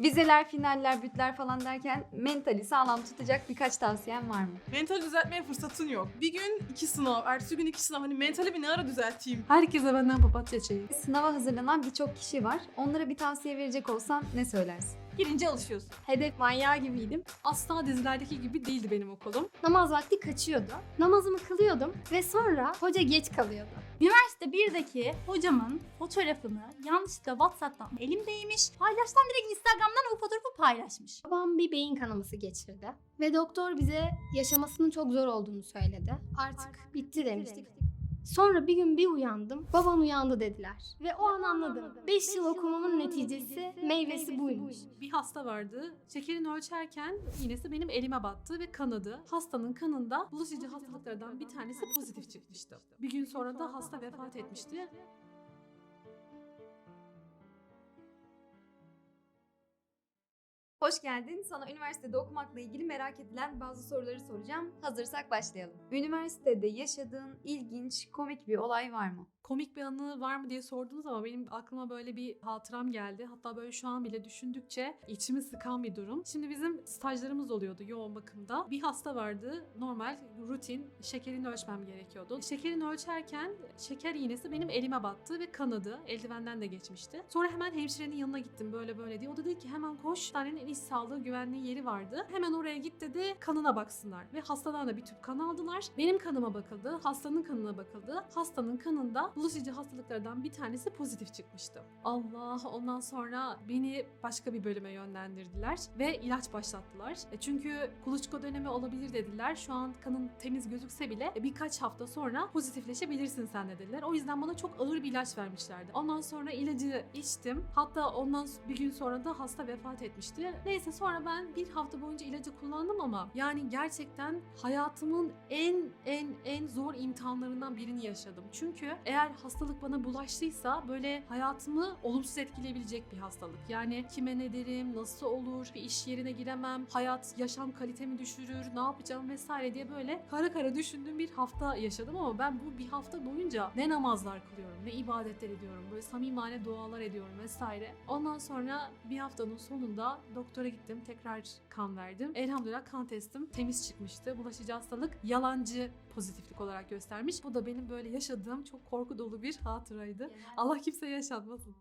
Vizeler, finaller, bütler falan derken mentali sağlam tutacak birkaç tavsiyen var mı? Mental düzeltmeye fırsatın yok. Bir gün iki sınav, ertesi gün iki sınav. Hani mentali bir ne ara düzelteyim? Herkese benden papatya çayı. Sınava hazırlanan birçok kişi var. Onlara bir tavsiye verecek olsan ne söylersin? Girince alışıyorsun. Hedef manyağı gibiydim. Asla dizilerdeki gibi değildi benim okulum. Namaz vakti kaçıyordu. Namazımı kılıyordum ve sonra hoca geç kalıyordu. Üniversite 1'deki hocamın fotoğrafını yanlışlıkla WhatsApp'tan elimdeymiş. Paylaştan direkt Instagram'dan o fotoğrafı paylaşmış. Babam bir beyin kanaması geçirdi. Ve doktor bize yaşamasının çok zor olduğunu söyledi. Artık bitti demiştik. Sonra bir gün bir uyandım. Baban uyandı dediler. Ve o an anladım. 5 yıl okumamın neticesi, meyvesi buymuş. Bir hasta vardı. Şekerini ölçerken iğnesi benim elime battı ve kanadı. Hastanın kanında bulaşıcı hastalıklardan bir tanesi pozitif çıkmıştı. Bir gün sonra da hasta vefat etmişti. Hoş geldin. Sana üniversitede okumakla ilgili merak edilen bazı soruları soracağım. Hazırsak başlayalım. Üniversitede yaşadığın ilginç, komik bir olay var mı? Komik bir anı var mı diye sordunuz ama benim aklıma böyle bir hatıram geldi. Hatta böyle şu an bile düşündükçe içimi sıkan bir durum. Şimdi bizim stajlarımız oluyordu yoğun bakımda. Bir hasta vardı. Normal, rutin şekerini ölçmem gerekiyordu. Şekerini ölçerken şeker iğnesi benim elime battı ve kanadı. Eldivenden de geçmişti. Sonra hemen hemşirenin yanına gittim böyle böyle diye. O da dedi ki hemen koş. Hastanenin iş sağlığı güvenliği yeri vardı. Hemen oraya git dedi kanına baksınlar. Ve hastadan da bir tüp kan aldılar. Benim kanıma bakıldı. Hastanın kanına bakıldı. Hastanın kanında bulaşıcı hastalıklardan bir tanesi pozitif çıkmıştı. Allah ondan sonra beni başka bir bölüme yönlendirdiler ve ilaç başlattılar. E çünkü kuluçka dönemi olabilir dediler. Şu an kanın temiz gözükse bile e, birkaç hafta sonra pozitifleşebilirsin sen de dediler. O yüzden bana çok ağır bir ilaç vermişlerdi. Ondan sonra ilacı içtim. Hatta ondan bir gün sonra da hasta vefat etmişti. Neyse sonra ben bir hafta boyunca ilacı kullandım ama yani gerçekten hayatımın en en en zor imtihanlarından birini yaşadım. Çünkü eğer hastalık bana bulaştıysa böyle hayatımı olumsuz etkileyebilecek bir hastalık. Yani kime ne derim, nasıl olur, bir iş yerine giremem, hayat, yaşam kalitemi düşürür, ne yapacağım vesaire diye böyle kara kara düşündüğüm bir hafta yaşadım ama ben bu bir hafta boyunca ne namazlar kılıyorum, ne ibadetler ediyorum, böyle samimane dualar ediyorum vesaire. Ondan sonra bir haftanın sonunda doktora gittim, tekrar kan verdim. Elhamdülillah kan testim temiz çıkmıştı. Bulaşıcı hastalık yalancı pozitiflik olarak göstermiş. Bu da benim böyle yaşadığım çok korku dolu bir hatıraydı. Allah kimseye yaşatmasın.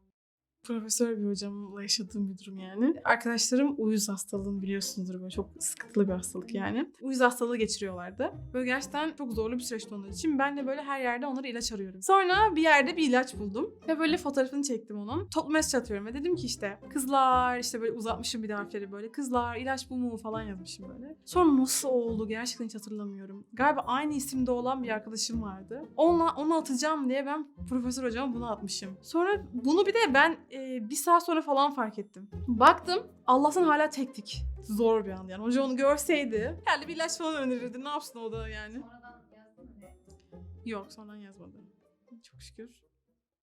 Profesör bir hocamla yaşadığım bir durum yani. Arkadaşlarım uyuz hastalığını biliyorsunuzdur böyle çok sıkıntılı bir hastalık yani. Uyuz hastalığı geçiriyorlardı. Böyle gerçekten çok zorlu bir süreçti onlar için. Ben de böyle her yerde onlara ilaç arıyorum. Sonra bir yerde bir ilaç buldum. Ve böyle fotoğrafını çektim onun. Toplu mesaj atıyorum ve dedim ki işte kızlar işte böyle uzatmışım bir de harfleri böyle. Kızlar ilaç bu mu falan yazmışım böyle. Sonra nasıl oldu gerçekten hiç hatırlamıyorum. Galiba aynı isimde olan bir arkadaşım vardı. Onunla onu atacağım diye ben profesör hocama bunu atmışım. Sonra bunu bir de ben e, bir saat sonra falan fark ettim. Baktım Allah'tan hala tektik. Zor bir an yani. Hoca onu görseydi herhalde bir ilaç falan önerirdi. Ne yapsın o da yani. Yok sonradan yazmadı. Çok şükür.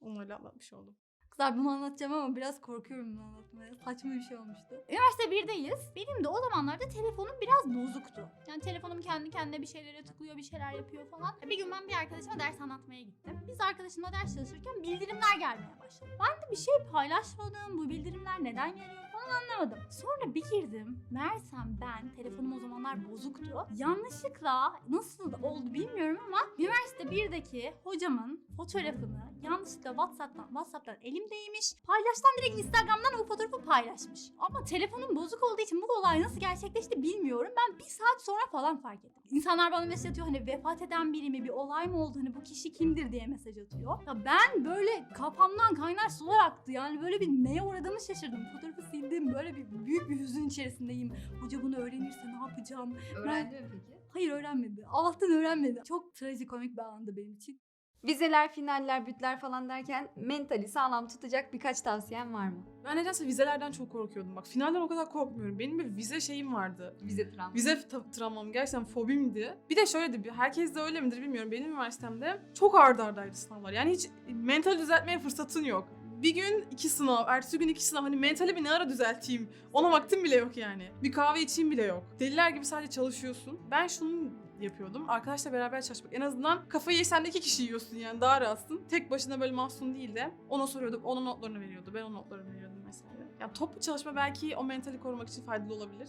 Onlarla atlatmış oldum. Kızlar bunu anlatacağım ama biraz korkuyorum bunu anlatmaya. Saçma bir şey olmuştu. Üniversite 1'deyiz. Benim de o zamanlarda telefonum biraz bozuktu. Yani telefonum kendi kendine bir şeylere tıklıyor, bir şeyler yapıyor falan. Bir gün ben bir arkadaşıma ders anlatmaya gittim. Biz arkadaşımla ders çalışırken bildirimler gelmeye başladı. Ben de bir şey paylaşmadım. Bu bildirimler neden geliyor falan anlamadım. Sonra bir girdim. Meğersem ben, telefonum o zamanlar bozuktu. Yanlışlıkla nasıl oldu bilmiyorum ama üniversite 1'deki hocamın fotoğrafını yanlışlıkla WhatsApp'tan WhatsApp'tan elimdeymiş. Paylaştan direkt Instagram'dan o fotoğrafı paylaşmış. Ama telefonum bozuk olduğu için bu olay nasıl gerçekleşti bilmiyorum. Ben bir saat sonra falan fark ettim. İnsanlar bana mesaj atıyor hani vefat eden biri mi bir olay mı oldu hani bu kişi kimdir diye mesaj atıyor. Ya ben böyle kafamdan kaynar sular aktı yani böyle bir neye uğradığımı şaşırdım. Fotoğrafı sildim böyle bir büyük bir hüzün içerisindeyim. Hoca bunu öğrenirse ne yapacağım? Öğrendi mi peki? Hayır öğrenmedi. Allah'tan öğrenmedi. Çok trajikomik bir andı benim için. Vizeler, finaller, bütler falan derken mentali sağlam tutacak birkaç tavsiyen var mı? Ben nedense vizelerden çok korkuyordum. Bak finalden o kadar korkmuyorum. Benim bir vize şeyim vardı. Vize travması. Vize ta- travmam gerçekten fobimdi. Bir de şöyle de herkes de öyle midir bilmiyorum. Benim üniversitemde çok ardı ardaydı sınavlar. Yani hiç mental düzeltmeye fırsatın yok. Bir gün iki sınav, ertesi gün iki sınav. Hani mentali bir ne ara düzelteyim? Ona vaktim bile yok yani. Bir kahve içeyim bile yok. Deliler gibi sadece çalışıyorsun. Ben şunu yapıyordum. Arkadaşla beraber çalışmak. En azından kafayı de iki kişi yiyorsun yani daha rahatsın. Tek başına böyle mahzun değil de ona soruyorduk. Onun notlarını veriyordu. Ben onun notlarını veriyordum mesela. Yani toplu çalışma belki o mentali korumak için faydalı olabilir.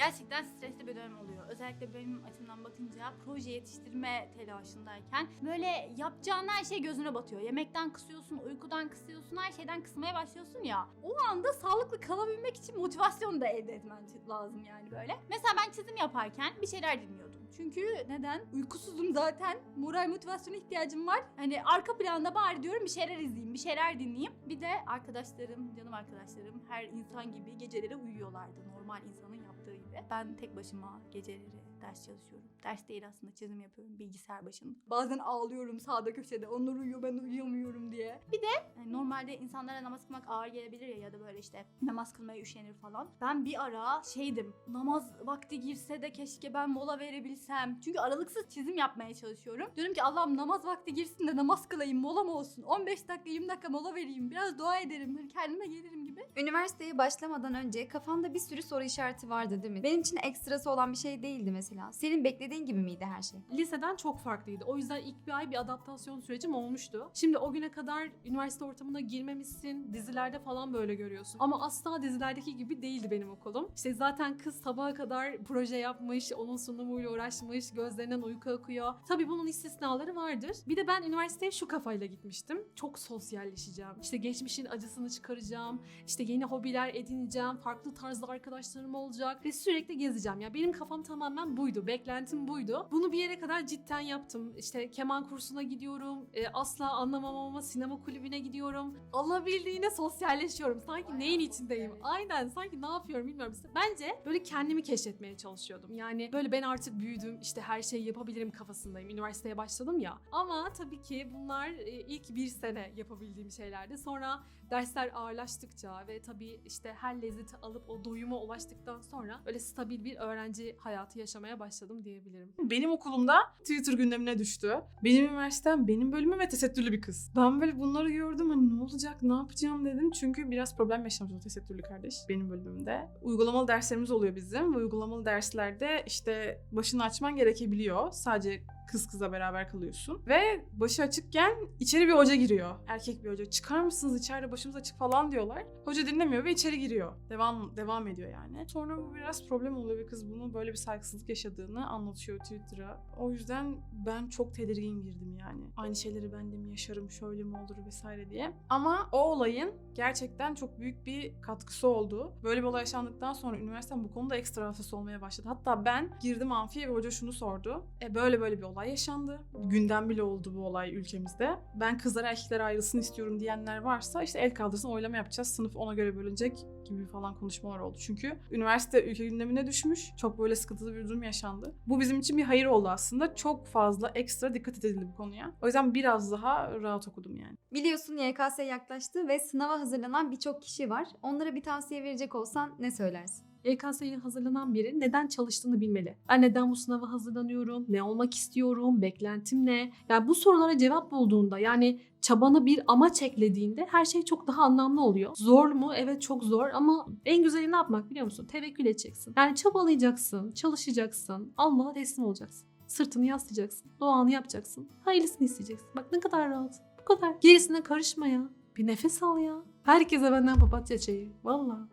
Gerçekten stresli bir dönem oluyor. Özellikle benim açımdan bakınca proje yetiştirme telaşındayken böyle yapacağın her şey gözüne batıyor. Yemekten kısıyorsun, uykudan kısıyorsun, her şeyden kısmaya başlıyorsun ya. O anda sağlıklı kalabilmek için motivasyon da elde etmen lazım yani böyle. Mesela ben çizim yaparken bir şeyler dinliyordum. Çünkü neden? Uykusuzum zaten. Moral motivasyona ihtiyacım var. Hani arka planda bari diyorum bir şeyler izleyeyim, bir şeyler dinleyeyim. Bir de arkadaşlarım, canım arkadaşlarım her insan gibi geceleri uyuyorlardı. Normal insanın yaptığı gibi. Ben tek başıma geceleri ders çalışıyorum. Ders değil aslında çizim yapıyorum bilgisayar başında. Bazen ağlıyorum sağda köşede. Onlar uyuyor ben uyuyamıyorum diye. Bir de yani normalde insanlara namaz kılmak ağır gelebilir ya ya da böyle işte namaz kılmaya üşenir falan. Ben bir ara şeydim. Namaz vakti girse de keşke ben mola verebilsem. Çünkü aralıksız çizim yapmaya çalışıyorum. Diyorum ki Allah'ım namaz vakti girsin de namaz kılayım mola mı olsun? 15 dakika 20 dakika mola vereyim. Biraz dua ederim. Kendime gelirim gibi. Üniversiteye başlamadan önce kafanda bir sürü soru işareti vardı değil mi? Benim için ekstrası olan bir şey değildi mesela. Senin beklediğin gibi miydi her şey? Liseden çok farklıydı. O yüzden ilk bir ay bir adaptasyon sürecim olmuştu. Şimdi o güne kadar üniversite ortamına girmemişsin. Dizilerde falan böyle görüyorsun. Ama asla dizilerdeki gibi değildi benim okulum. İşte zaten kız sabaha kadar proje yapmış, onun sunumuyla uğraşmış, gözlerinden uyku akıyor. Tabii bunun istisnaları vardır. Bir de ben üniversiteye şu kafayla gitmiştim. Çok sosyalleşeceğim. İşte geçmişin acısını çıkaracağım. İşte yeni hobiler edineceğim. Farklı tarzda arkadaşlarım olacak. Ve sürekli gezeceğim. Ya benim kafam tamamen buydu. Beklentim buydu. Bunu bir yere kadar cidden yaptım. İşte keman kursuna gidiyorum. E, asla anlamam ama sinema kulübüne gidiyorum. Alabildiğine sosyalleşiyorum. Sanki neyin içindeyim? Aynen. Sanki ne yapıyorum bilmiyorum. Bence böyle kendimi keşfetmeye çalışıyordum. Yani böyle ben artık büyüdüm. işte her şeyi yapabilirim kafasındayım. Üniversiteye başladım ya. Ama tabii ki bunlar e, ilk bir sene yapabildiğim şeylerdi. Sonra dersler ağırlaştıkça ve tabii işte her lezzeti alıp o doyuma ulaştıktan sonra böyle stabil bir öğrenci hayatı yaşamaya başladım diyebilirim. Benim okulumda Twitter gündemine düştü. Benim üniversitem, benim bölümüm ve tesettürlü bir kız. Ben böyle bunları gördüm hani ne olacak, ne yapacağım dedim. Çünkü biraz problem yaşamış o tesettürlü kardeş benim bölümümde. Uygulamalı derslerimiz oluyor bizim. Ve uygulamalı derslerde işte başını açman gerekebiliyor. Sadece kız kıza beraber kalıyorsun. Ve başı açıkken içeri bir hoca giriyor. Erkek bir hoca. Çıkar mısınız içeride başımız açık falan diyorlar. Hoca dinlemiyor ve içeri giriyor. Devam devam ediyor yani. Sonra bu biraz problem oluyor ve kız bunu böyle bir saygısızlık yaşadığını anlatıyor Twitter'a. O yüzden ben çok tedirgin girdim yani. Aynı şeyleri ben de mi yaşarım, şöyle mi olur vesaire diye. Ama o olayın gerçekten çok büyük bir katkısı oldu. Böyle bir olay yaşandıktan sonra üniversitem bu konuda ekstra hassas olmaya başladı. Hatta ben girdim amfiye ve hoca şunu sordu. E böyle böyle bir olay yaşandı. Gündem bile oldu bu olay ülkemizde. Ben kızlar erkekler ayrılsın istiyorum diyenler varsa işte el kaldırsın oylama yapacağız. Sınıf ona göre bölünecek gibi falan konuşmalar oldu. Çünkü üniversite ülke gündemine düşmüş. Çok böyle sıkıntılı bir durum yaşandı. Bu bizim için bir hayır oldu aslında. Çok fazla ekstra dikkat edildi bu konuya. O yüzden biraz daha rahat okudum yani. Biliyorsun YKS yaklaştı ve sınava hazırlanan birçok kişi var. Onlara bir tavsiye verecek olsan ne söylersin? YKS'ye hazırlanan biri neden çalıştığını bilmeli. Ben neden bu sınava hazırlanıyorum? Ne olmak istiyorum? Beklentim ne? Yani bu sorulara cevap bulduğunda yani çabana bir amaç eklediğinde her şey çok daha anlamlı oluyor. Zor mu? Evet çok zor ama en güzeli ne yapmak biliyor musun? Tevekkül edeceksin. Yani çabalayacaksın, çalışacaksın, Allah'a teslim olacaksın. Sırtını yaslayacaksın, duanı yapacaksın, hayırlısını isteyeceksin. Bak ne kadar rahat. Bu kadar. Gerisine karışma ya. Bir nefes al ya. Herkese benden papatya çayı. Valla.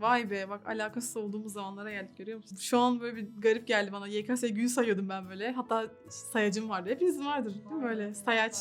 Vay be bak alakasız olduğumuz zamanlara geldik görüyor musun? Şu an böyle bir garip geldi bana. YKS gün sayıyordum ben böyle. Hatta sayacım vardı. Hepinizin vardır değil mi böyle sayaç?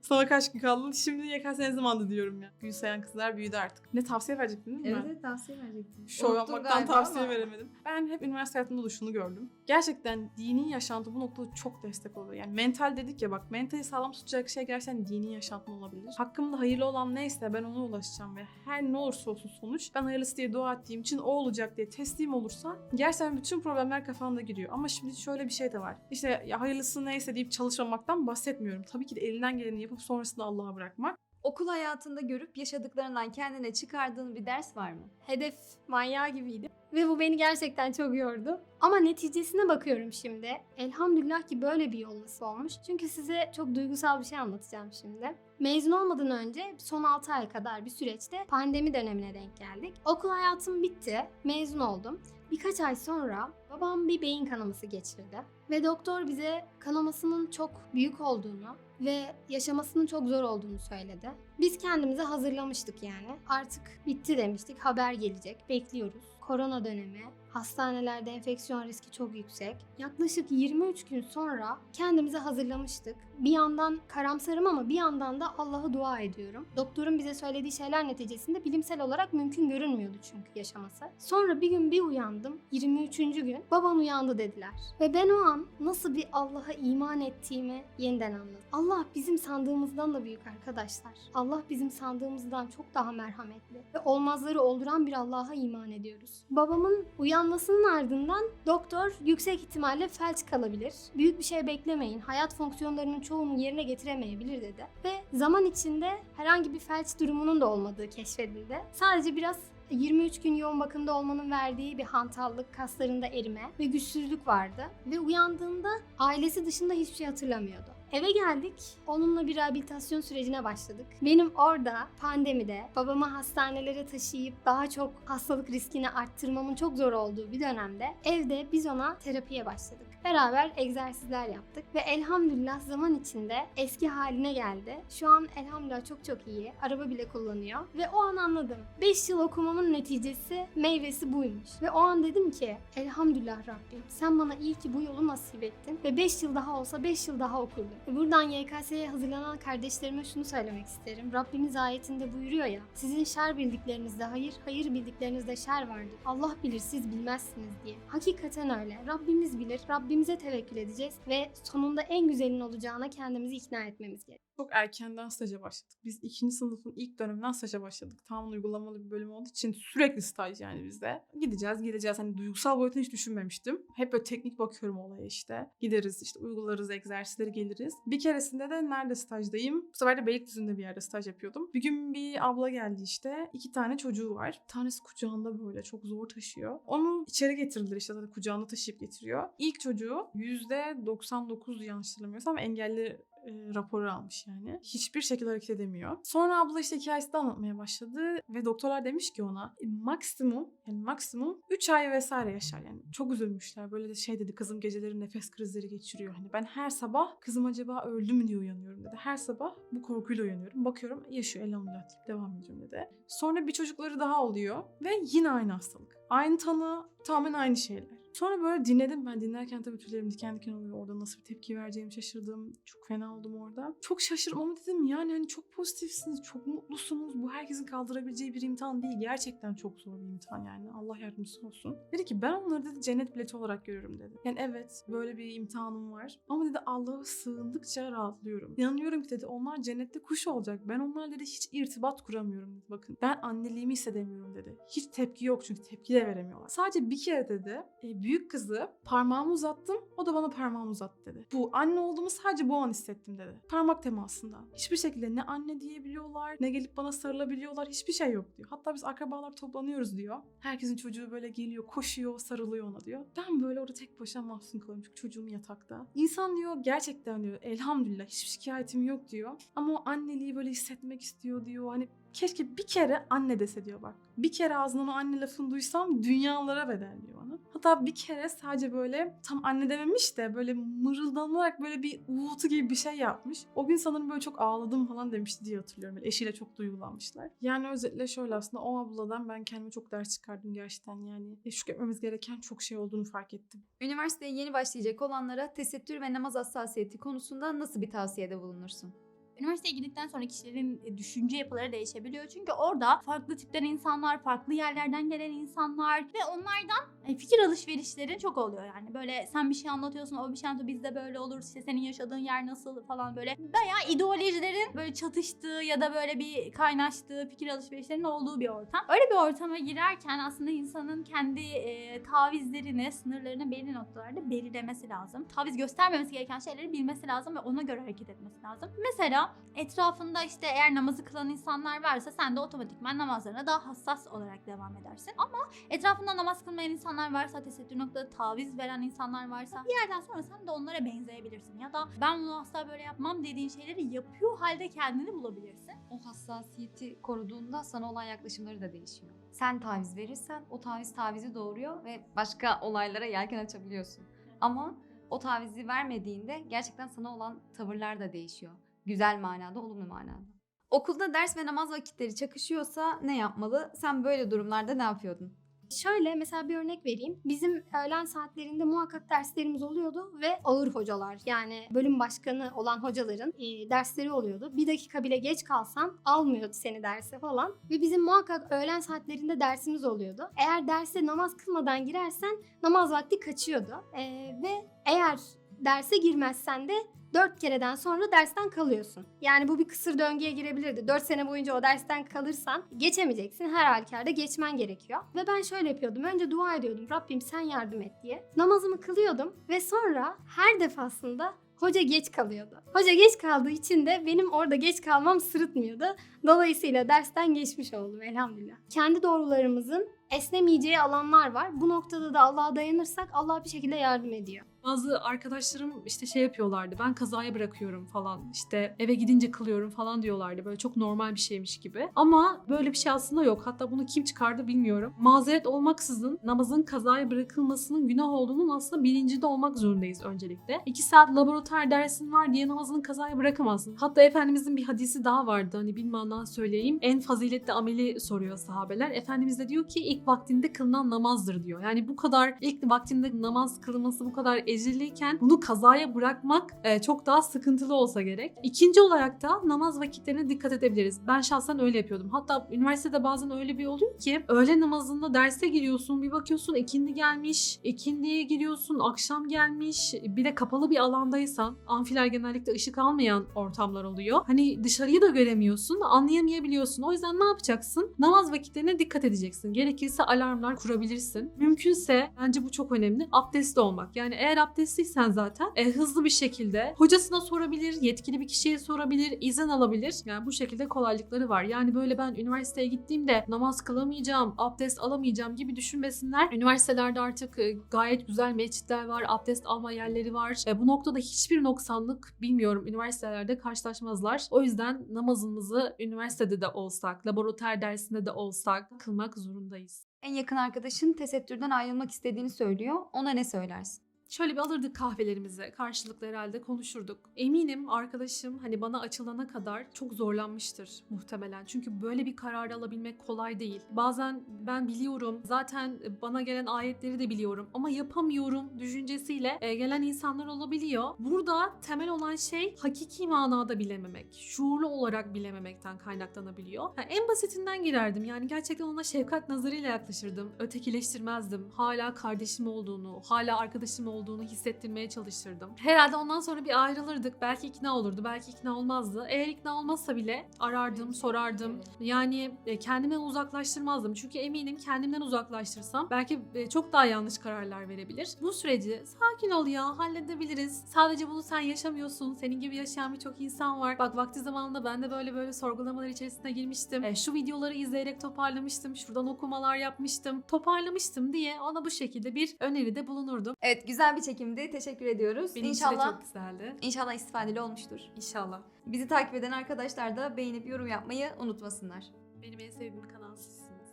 Sana kaç gün kaldı? Şimdi YKS ne zamandı diyorum ya. Gün sayan kızlar büyüdü artık. Ne tavsiye verecektin değil mi? ben? tavsiye verecektim. Şov yapmaktan tavsiye veremedim. Ben hep üniversite hayatımda da şunu gördüm. Gerçekten dini yaşantı bu noktada çok destek oluyor. Yani mental dedik ya bak mentali sağlam tutacak şey gerçekten dini yaşantın olabilir. Hakkımda hayırlı olan neyse ben ona ulaşacağım ve her ne olursa olsun sonuç ben hayırlısı diye dua ettiğim için o olacak diye teslim olursan gerçekten bütün problemler kafanda giriyor. Ama şimdi şöyle bir şey de var. İşte ya hayırlısı neyse deyip çalışmamaktan bahsetmiyorum. Tabii ki de elinden geleni yapıp sonrasında Allah'a bırakmak. Okul hayatında görüp yaşadıklarından kendine çıkardığın bir ders var mı? hedef manyağı gibiydim. Ve bu beni gerçekten çok yordu. Ama neticesine bakıyorum şimdi. Elhamdülillah ki böyle bir yol nasıl olmuş. Çünkü size çok duygusal bir şey anlatacağım şimdi. Mezun olmadan önce son 6 ay kadar bir süreçte pandemi dönemine denk geldik. Okul hayatım bitti. Mezun oldum. Birkaç ay sonra babam bir beyin kanaması geçirdi. Ve doktor bize kanamasının çok büyük olduğunu ve yaşamasının çok zor olduğunu söyledi. Biz kendimizi hazırlamıştık yani. Artık bitti demiştik. Haber gelecek. Bekliyoruz. Korona dönemi. Hastanelerde enfeksiyon riski çok yüksek. Yaklaşık 23 gün sonra kendimizi hazırlamıştık. Bir yandan karamsarım ama bir yandan da Allah'a dua ediyorum. Doktorun bize söylediği şeyler neticesinde bilimsel olarak mümkün görünmüyordu çünkü yaşaması. Sonra bir gün bir uyandım. 23. gün baban uyandı dediler. Ve ben o an nasıl bir Allah'a iman ettiğimi yeniden anladım. Allah bizim sandığımızdan da büyük arkadaşlar. Allah bizim sandığımızdan çok daha merhametli ve olmazları olduran bir Allah'a iman ediyoruz. Babamın uyanmasının ardından doktor yüksek ihtimalle felç kalabilir. Büyük bir şey beklemeyin. Hayat fonksiyonlarının çoğunu yerine getiremeyebilir dedi. Ve zaman içinde herhangi bir felç durumunun da olmadığı keşfedildi. Sadece biraz 23 gün yoğun bakımda olmanın verdiği bir hantallık, kaslarında erime ve güçsüzlük vardı. Ve uyandığında ailesi dışında hiçbir şey hatırlamıyordu. Eve geldik. Onunla bir rehabilitasyon sürecine başladık. Benim orada pandemide babamı hastanelere taşıyıp daha çok hastalık riskini arttırmamın çok zor olduğu bir dönemde evde biz ona terapiye başladık. Beraber egzersizler yaptık ve elhamdülillah zaman içinde eski haline geldi. Şu an elhamdülillah çok çok iyi. Araba bile kullanıyor ve o an anladım. 5 yıl okumamın neticesi meyvesi buymuş. Ve o an dedim ki elhamdülillah Rabbim sen bana iyi ki bu yolu nasip ettin ve 5 yıl daha olsa 5 yıl daha okurdum. Ve buradan YKS'ye hazırlanan kardeşlerime şunu söylemek isterim. Rabbimiz ayetinde buyuruyor ya sizin şer bildiklerinizde hayır, hayır bildiklerinizde şer vardır. Allah bilir siz bilmezsiniz diye. Hakikaten öyle. Rabbimiz bilir. Rabbimize tevekkül edeceğiz ve sonunda en güzelin olacağına kendimizi ikna etmemiz gerekiyor. Çok erkenden staja başladık. Biz ikinci sınıfın ilk döneminden staja başladık. Tam uygulamalı bir bölüm olduğu için sürekli staj yani bizde. Gideceğiz, geleceğiz. Hani duygusal boyutunu hiç düşünmemiştim. Hep böyle teknik bakıyorum olaya işte. Gideriz işte uygularız, egzersizleri geliriz. Bir keresinde de nerede stajdayım? Bu sefer de Beylikdüzü'nde bir yerde staj yapıyordum. Bir gün bir abla geldi işte. İki tane çocuğu var. Bir tanesi kucağında böyle çok zor taşıyor. Onu içeri getirdiler işte zaten kucağında taşıyıp getiriyor. İlk çocuğu %99 yanlış hatırlamıyorsam engelli e, raporu almış yani. Hiçbir şekilde hareket edemiyor. Sonra abla işte hikayesini anlatmaya başladı ve doktorlar demiş ki ona e, maksimum yani maksimum 3 ay vesaire yaşar yani. Çok üzülmüşler. Böyle de şey dedi kızım geceleri nefes krizleri geçiriyor. Hani ben her sabah kızım acaba öldü mü diye uyanıyorum dedi. Her sabah bu korkuyla uyanıyorum. Bakıyorum yaşıyor elhamdülillah devam ediyorum dedi. Sonra bir çocukları daha oluyor ve yine aynı hastalık. Aynı tanı, tamamen aynı şeyler. Sonra böyle dinledim ben dinlerken tabii tüylerim diken diken oluyor. Orada nasıl bir tepki vereceğimi şaşırdım. Çok fena oldum orada. Çok şaşırdım ama dedim yani hani çok pozitifsiniz, çok mutlusunuz. Bu herkesin kaldırabileceği bir imtihan değil. Gerçekten çok zor bir imtihan yani. Allah yardımcısı olsun. Dedi ki ben onları dedi cennet bileti olarak görüyorum dedi. Yani evet böyle bir imtihanım var. Ama dedi Allah'a sığındıkça rahatlıyorum. İnanıyorum ki dedi onlar cennette kuş olacak. Ben onlarla dedi hiç irtibat kuramıyorum dedi. Bakın ben anneliğimi hissedemiyorum dedi. Hiç tepki yok çünkü tepki de veremiyorlar. Sadece bir kere dedi e, büyük kızı parmağımı uzattım. O da bana parmağımı uzattı dedi. Bu anne olduğumu sadece bu an hissettim dedi. Parmak temasında. Hiçbir şekilde ne anne diyebiliyorlar ne gelip bana sarılabiliyorlar. Hiçbir şey yok diyor. Hatta biz akrabalar toplanıyoruz diyor. Herkesin çocuğu böyle geliyor, koşuyor, sarılıyor ona diyor. Ben böyle orada tek başına mahzun kalıyorum çünkü çocuğum yatakta. İnsan diyor gerçekten diyor elhamdülillah hiçbir şikayetim yok diyor. Ama o anneliği böyle hissetmek istiyor diyor. Hani keşke bir kere anne dese diyor bak. Bir kere ağzından o anne lafını duysam dünyalara bedel diyor bana. Hatta bir kere sadece böyle tam anne dememiş de böyle mırıldanarak böyle bir uğultu gibi bir şey yapmış. O gün sanırım böyle çok ağladım falan demişti diye hatırlıyorum. Böyle eşiyle çok duygulanmışlar. Yani özetle şöyle aslında o abladan ben kendime çok ders çıkardım gerçekten yani. E, şükretmemiz gereken çok şey olduğunu fark ettim. Üniversiteye yeni başlayacak olanlara tesettür ve namaz hassasiyeti konusunda nasıl bir tavsiyede bulunursun? Üniversiteye girdikten sonra kişilerin e, düşünce yapıları değişebiliyor. Çünkü orada farklı tipten insanlar, farklı yerlerden gelen insanlar ve onlardan e, fikir alışverişleri çok oluyor yani. Böyle sen bir şey anlatıyorsun, o bir şey anlatıyor, bizde böyle olur, işte senin yaşadığın yer nasıl falan böyle. Bayağı ideolojilerin böyle çatıştığı ya da böyle bir kaynaştığı, fikir alışverişlerinin olduğu bir ortam. Öyle bir ortama girerken aslında insanın kendi e, tavizlerini, sınırlarını belli noktalarda belirlemesi lazım. Taviz göstermemesi gereken şeyleri bilmesi lazım ve ona göre hareket etmesi lazım. Mesela etrafında işte eğer namazı kılan insanlar varsa sen de otomatikman namazlarına daha hassas olarak devam edersin. Ama etrafında namaz kılmayan insanlar varsa, tesettür noktada taviz veren insanlar varsa bir yerden sonra sen de onlara benzeyebilirsin. Ya da ben bunu asla böyle yapmam dediğin şeyleri yapıyor halde kendini bulabilirsin. O hassasiyeti koruduğunda sana olan yaklaşımları da değişiyor. Sen taviz verirsen o taviz tavizi doğuruyor ve başka olaylara yelken açabiliyorsun. Ama o tavizi vermediğinde gerçekten sana olan tavırlar da değişiyor. Güzel manada, olumlu manada. Okulda ders ve namaz vakitleri çakışıyorsa ne yapmalı? Sen böyle durumlarda ne yapıyordun? Şöyle mesela bir örnek vereyim. Bizim öğlen saatlerinde muhakkak derslerimiz oluyordu ve ağır hocalar yani bölüm başkanı olan hocaların e, dersleri oluyordu. Bir dakika bile geç kalsan almıyordu seni derse falan. Ve bizim muhakkak öğlen saatlerinde dersimiz oluyordu. Eğer derse namaz kılmadan girersen namaz vakti kaçıyordu. E, ve eğer derse girmezsen de dört kereden sonra dersten kalıyorsun. Yani bu bir kısır döngüye girebilirdi. Dört sene boyunca o dersten kalırsan geçemeyeceksin. Her halükarda geçmen gerekiyor. Ve ben şöyle yapıyordum. Önce dua ediyordum. Rabbim sen yardım et diye. Namazımı kılıyordum ve sonra her defasında hoca geç kalıyordu. Hoca geç kaldığı için de benim orada geç kalmam sırıtmıyordu. Dolayısıyla dersten geçmiş oldum elhamdülillah. Kendi doğrularımızın esnemeyeceği alanlar var. Bu noktada da Allah'a dayanırsak Allah bir şekilde yardım ediyor. Bazı arkadaşlarım işte şey yapıyorlardı. Ben kazaya bırakıyorum falan. İşte eve gidince kılıyorum falan diyorlardı. Böyle çok normal bir şeymiş gibi. Ama böyle bir şey aslında yok. Hatta bunu kim çıkardı bilmiyorum. Mazeret olmaksızın namazın kazaya bırakılmasının günah olduğunun aslında bilincinde olmak zorundayız öncelikle. 2 saat laboratuvar dersin var diye namazını kazaya bırakamazsın. Hatta Efendimizin bir hadisi daha vardı. Hani bilmem söyleyeyim. En faziletli ameli soruyor sahabeler. Efendimiz de diyor ki ilk vaktinde kılınan namazdır diyor. Yani bu kadar ilk vaktinde namaz kılınması bu kadar ecelliyken bunu kazaya bırakmak e, çok daha sıkıntılı olsa gerek. İkinci olarak da namaz vakitlerine dikkat edebiliriz. Ben şahsen öyle yapıyordum. Hatta üniversitede bazen öyle bir oluyor ki öğle namazında derse giriyorsun bir bakıyorsun ikindi gelmiş, ikindiye giriyorsun akşam gelmiş bir de kapalı bir alandaysan amfiler genellikle ışık almayan ortamlar oluyor. Hani dışarıyı da göremiyorsun anlayamayabiliyorsun. O yüzden ne yapacaksın? Namaz vakitlerine dikkat edeceksin. Gerekirse alarmlar kurabilirsin. Mümkünse bence bu çok önemli. Abdestli olmak. Yani eğer abdestliysen zaten e, hızlı bir şekilde hocasına sorabilir, yetkili bir kişiye sorabilir, izin alabilir. Yani bu şekilde kolaylıkları var. Yani böyle ben üniversiteye gittiğimde namaz kılamayacağım, abdest alamayacağım gibi düşünmesinler. Üniversitelerde artık e, gayet güzel mescitler var, abdest alma yerleri var. E, bu noktada hiçbir noksanlık bilmiyorum üniversitelerde karşılaşmazlar. O yüzden namazımızı üniversitede de olsak, laboratuvar dersinde de olsak kılmak zorundayız. En yakın arkadaşın tesettürden ayrılmak istediğini söylüyor. Ona ne söylersin? Şöyle bir alırdık kahvelerimizi. Karşılıklı herhalde konuşurduk. Eminim arkadaşım hani bana açılana kadar çok zorlanmıştır muhtemelen. Çünkü böyle bir karar alabilmek kolay değil. Bazen ben biliyorum zaten bana gelen ayetleri de biliyorum ama yapamıyorum düşüncesiyle e, gelen insanlar olabiliyor. Burada temel olan şey hakiki manada bilememek. Şuurlu olarak bilememekten kaynaklanabiliyor. Ha, en basitinden girerdim. Yani gerçekten ona şefkat nazarıyla yaklaşırdım. Ötekileştirmezdim. Hala kardeşim olduğunu, hala arkadaşım olduğunu hissettirmeye çalışırdım. Herhalde ondan sonra bir ayrılırdık. Belki ikna olurdu, belki ikna olmazdı. Eğer ikna olmazsa bile arardım, sorardım. Yani e, kendimden uzaklaştırmazdım. Çünkü eminim kendimden uzaklaştırsam belki e, çok daha yanlış kararlar verebilir. Bu süreci sakin ol ya, halledebiliriz. Sadece bunu sen yaşamıyorsun. Senin gibi yaşayan birçok insan var. Bak vakti zamanında ben de böyle böyle sorgulamalar içerisine girmiştim. E, şu videoları izleyerek toparlamıştım. Şuradan okumalar yapmıştım. Toparlamıştım diye ona bu şekilde bir öneride bulunurdum. Evet güzel bir çekimdi. Teşekkür ediyoruz. Benim için İnşallah de çok güzeldi. İnşallah istifadeli olmuştur. İnşallah. Bizi takip eden arkadaşlar da beğenip yorum yapmayı unutmasınlar. Benim en sevdiğim kanal sizsiniz.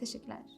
Teşekkürler.